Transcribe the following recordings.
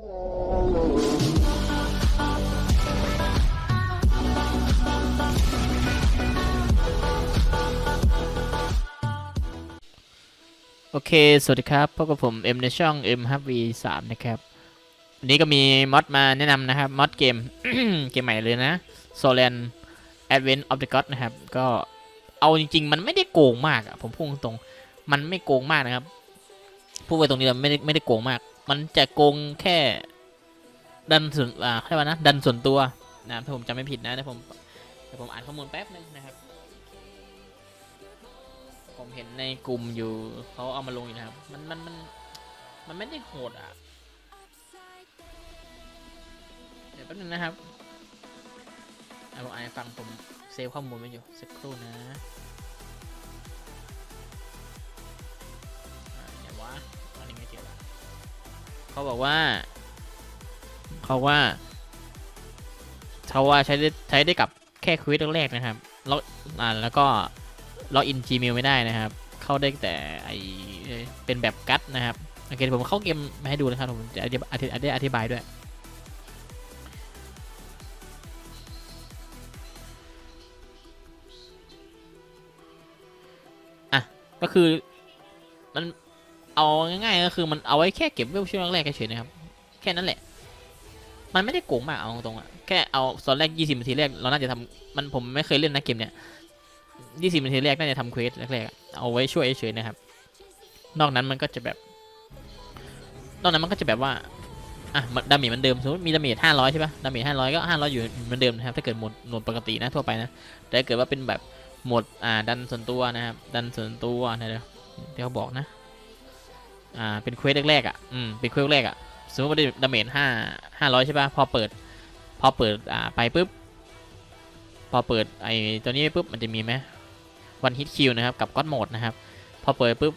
โอเค สวัสดีครับ พบกับผม M ในช่อง M h V 3นะครับ วันนี้ก็มีมอดมาแนะนำนะครับ มอดเกม เกมใหม่เลยนะ Solan Advent of the God นะครับ ก็เอาจริง ๆ มันไม่ได้โกงมากอะผมพูดตรงๆมันไม่โกงมากนะครับ พูดไปตรงนี้เลยไม่ได้ไม่ได้โกงมาก มันจะโกงแค่ดันส่วนอ่าใช่ป่ะนะ ดันส่วนตัวนะถ้าผมจำไม่ผิดนะเดี๋ยวผมเดี๋ยวผมอ่านข้อมูลแป๊บนึงนะครับ ผมเห็นในกลุ่มอยู่เขาเอามาลงอยู่นะครับ มันมันมันมันไม่ได้โหดอะ เดี๋ยวแป๊บนึงนะครับเอาผมอ่านฟังผมเซฟข้อมูลไว้อยู่สักครู่นะ นี้ไม่เจอละเขาบอกว่า เขาว่าเขาว่าใช้ได้ใช้ได้กับแค่ควิสแรกๆนะครับแล้วอ่าแล้วก็ล็อกอิน Gmail ไม่ได้นะครับ เข้าได้แต่ไอเป็นแบบกัดนะครับโอเคผมเข้าเกมมาให้ดูนะครับผมจะอธิบายอธิอธิบายด้วยอะก็คือมัน เอาง่ายๆก็คือมันเอาไว้แค่เก็บเวลช่วงแรกๆเฉยๆนะครับ แค่นั้นแหละ มันไม่ได้โกงมากเอาตรงๆอะแค่เอาตอนแรก 20นาทีแรกเราน่าจะทำมันผมไม่เคยเล่นนะเกมเนี้ยยี่สิบนาทีแรกน่าจะทำเควสแรกๆเอาไว้ช่วยเฉยๆนะครับ นอกนั้นมันก็จะแบบ นอกนั้นมันก็จะแบบว่าอะดาเมจมันเดิมสมมติมีดาเมจห้าร้อยใช่ปะดาเมจห้าร้อยก็ห้าร้อยอยู่เหมือนเดิมนะครับถ้าเกิดโหมดโหมดปกตินะทั่วไปนะ แต่เกิดว่าเป็นแบบโหมดอ่าดันส่วนตัวนะครับดันส่วนตัวนะเดี๋ยวเดี๋ยวเขาบอกนะ อ่าเป็นเควสแรกๆอะอืมเป็นเควสแรกอะสมมติว่าได้ดาเมจห้าห้าร้อยใช่ปะพอเปิด พอเปิดอ่าไปปุ๊บพอเปิดไอ้ตัวนี้ปุ๊บมันจะมีไหมวันฮิตคิวนะครับกับก็อดโหมดนะครับ พอเปิดปุ๊บ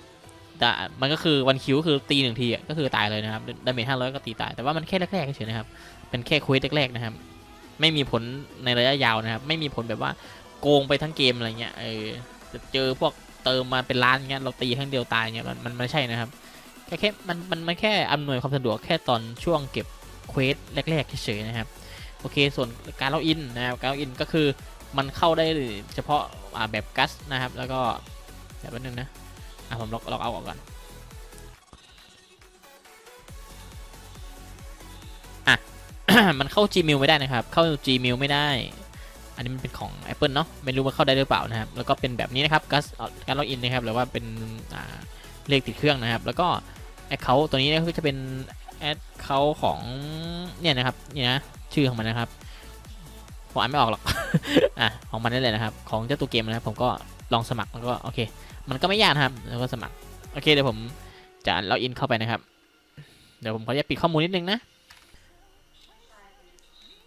ดามันก็คือวันคิวคือตีหนึ่งทีอะก็คือตายเลยนะครับดาเมจห้าร้อยก็ตีตายแต่ว่ามันแค่แรกๆเฉยๆนะครับเป็นแค่คุยแรกๆนะครับ ไม่มีผลในระยะยาวนะครับ ไม่มีผลแบบว่าโกงไปทั้งเกมอะไรเงี้ยเออจะเจอพวกเติมมาเป็นล้านเงี้ยเราตีครั้งเดียวตายเงี้ยมันมันไม่ใช่นะครับ แค่แค่มันมันมันแค่อำนวยความสะดวกแค่ตอนช่วงเก็บเควสแรกๆเฉยๆนะครับโอเค ส่วนการล็อกอินนะครับการล็อกอินก็คือมันเข้าได้เฉพาะแบบกัสนะครับ แล้วก็แบบนึงนะอะผมล็อกล็อกเอาออกก่อนอะมันเข้า Gmail ไม่ได้นะครับ เข้า Gmail ไม่ได้ อันนี้มันเป็นของ Apple เนาะไม่รู้ว่าเข้าได้หรือเปล่านะครับ แล้วก็เป็นแบบนี้นะครับการการล็อกอินนะครับหรือว่าเป็นอ่า เลขติดเครื่องนะครับ แล้วก็ Account ตัวนี้ก็จะเป็น Account ของเนี่ยนะครับเนี่ยนะชื่อของมันนะครับผมอ่านไม่ออกหรอกอะของมันนั่นแหละนะครับ ของเจ้าตัวเกมนะครับผมก็ลองสมัครแล้วก็โอเค มันก็ไม่ยากครับแล้วก็สมัครโอเคเดี๋ยวผมจะล็อกอินเข้าไปนะครับ เดี๋ยวผมขออนุญาตปิดข้อมูลนิดนึงนะ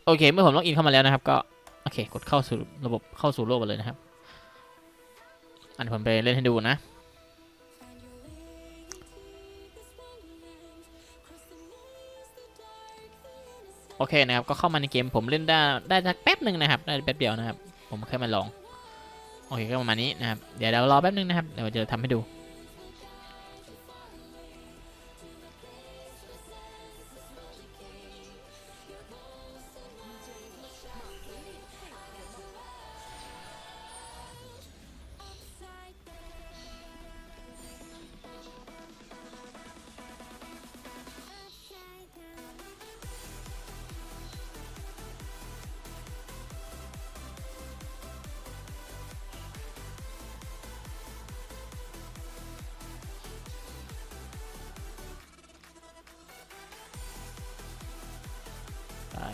โอเค เมื่อผมล็อกอินเข้ามาแล้วนะครับ ก็โอเค กดเข้าสู่ระบบเข้าสู่โลกไปเลยนะครับ อันผมไปเล่นให้ดูนะ โอเคนะครับก็เข้ามาในเกมผมเล่นได้ได้สักแป๊บหนึ่งนะครับได้แป๊บเดียวนะครับ ผมแค่มาลองโอเคก็ประมาณนี้นะครับเดี๋ยวเรารอแป๊บนึงนะครับเดี๋ยวจะทำให้ดู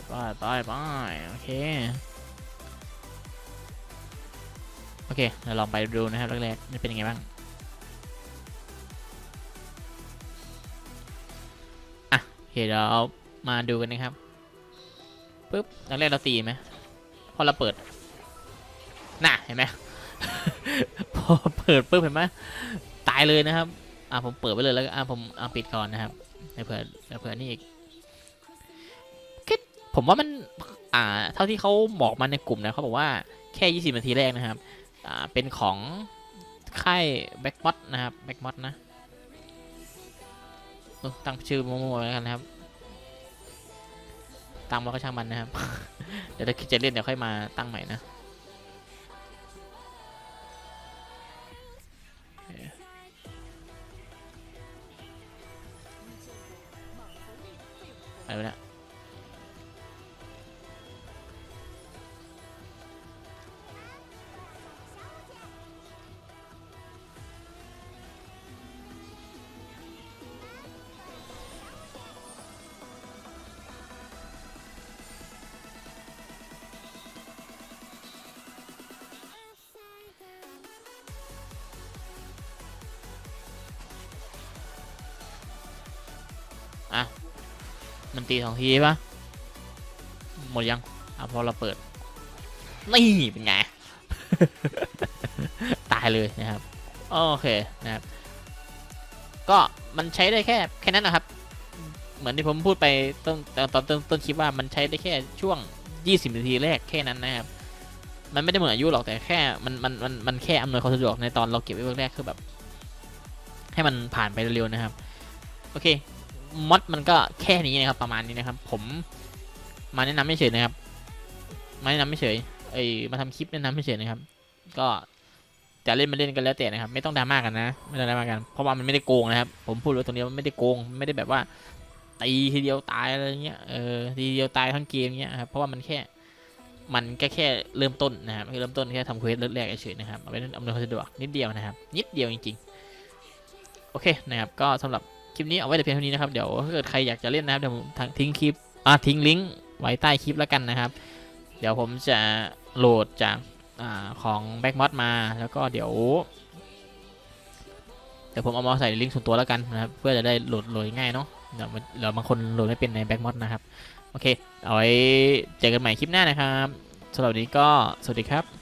ไปไปไปโอเค โอเคเดี๋ยวลองไปดูนะครับแรกๆนี่เป็นยังไงบ้าง อะ โอเคเดี๋ยวเรามาดูกันนะครับปุ๊บแรกเราตีไหม พอเราเปิด น่ะ เห็นไหม พอเปิดปุ๊บเห็นไหม ตายเลยนะครับ อะผมเปิดไปเลยแล้วอะผมเอาปิดก่อนนะครับเดี๋ยวเผื่อเดี๋ยวเผื่อนี่อีก ผมว่ามันอ่าเท่าที่เขาบอกมาในกลุ่มนะเขาบอกว่าแค่ 20 นาทีแรกนะครับอ่าเป็นของค่ายแบ็กมอดนะครับแบ็กมอดนะเออตั้งชื่อมั่วๆแล้วกันนะครับตังมาก็ช่างมันนะครับ เดี๋ยวถ้าคิดจะเล่นเดี๋ยวค่อยมาตั้งใหม่นะอเคไปแล้ มันตีสองทีใช่ปะหมดยังอะพอเราเปิด นี่เป็นไง ตายเลยนะครับ โอเคนะครับ ก็มันใช้ได้แค่แค่นั้นนะครับ เหมือนที่ผมพูดไปต้นตอนตอนต้นต้นคลิปว่ามันใช้ได้แค่ช่วง 20 นาทีแรกแค่นั้นนะครับ มันไม่ได้เหมือนอายุหรอกแต่แค่มันมันมันมันแค่อำนวยความสะดวกในตอนเราเก็บไว้แรกๆคือแบบ ให้มันผ่านไปเร็วๆนะครับ โอเค มอดมันก็แค่นี้นะครับประมาณนี้นะครับ ผมมาแนะนำไม่เฉยนะครับมาแนะนำไม่เฉยเอ้มาทำคลิปแนะนำไม่เฉยนะครับ ก็จะเล่นมาเล่นกันแล้วแต่นะครับ ไม่ต้องดราม่ากันนะ ไม่ต้องดราม่ากัน เพราะว่ามันไม่ได้โกงนะครับ ผมพูดไว้ตรงนี้ว่าไม่ได้โกง ไม่ได้แบบว่าตีทีเดียวตายอะไรเงี้ยเออทีเดียวตายทั้งเกมเงี้ยครับเพราะว่ามันแค่มันก็แค่เริ่มต้นนะครับเริ่มต้นแค่ทำเควสแรกเฉยๆนะครับเอาไว้อำนวยความสะดวกนิดเดียวนะครับ นิดเดียวจริงๆ โอเคนะครับ ก็สำหรับ คลิปนี้เอาไว้แต่เพียงเท่านี้นะครับ เดี๋ยวถ้าเกิดใครอยากจะเล่นนะครับเดี๋ยวผมทิ้งคลิปอ่าทิ้งลิงก์ไว้ใต้คลิปแล้วกันนะครับ เดี๋ยวผมจะโหลดจากอ่าของ Backmod มาแล้วก็เดี๋ยวเดี๋ยวผมเอามาใส่ลิงก์ส่วนตัวแล้วกันนะครับ เพื่อจะได้โหลดโหลดง่ายเนาะเดี๋ยวเดี๋ยวบางคนโหลดไม่เป็นใน Backmod นะครับ โอเค เอาไว้เจอกันใหม่คลิปหน้านะครับสำหรับวันนี้ก็สวัสดีครับ